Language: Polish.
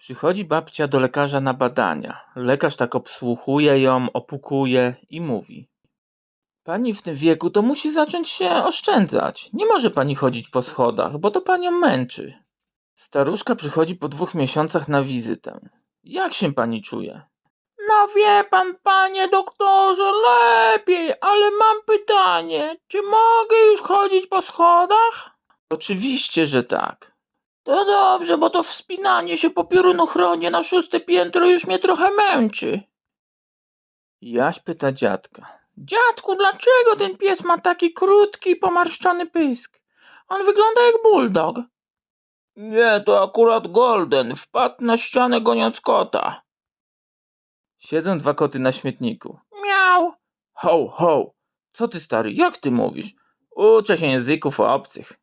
Przychodzi babcia do lekarza na badania. Lekarz tak obsłuchuje ją, opukuje i mówi: Pani w tym wieku to musi zacząć się oszczędzać. Nie może pani chodzić po schodach, bo to panią męczy. Staruszka przychodzi po dwóch miesiącach na wizytę. Jak się pani czuje? No wie pan, panie doktorze, lepiej, ale mam pytanie. Czy mogę już chodzić po schodach? Oczywiście, że tak. To dobrze, bo to wspinanie się po piorunochronie na szóste piętro już mnie trochę męczy. Jaś pyta dziadka. Dziadku, dlaczego ten pies ma taki krótki, pomarszczony pysk? On wygląda jak bulldog. Nie, to akurat Golden. Wpadł na ścianę goniąc kota. Siedzą dwa koty na śmietniku. Miał. Ho, ho. Co ty stary, jak ty mówisz? Uczę się języków obcych.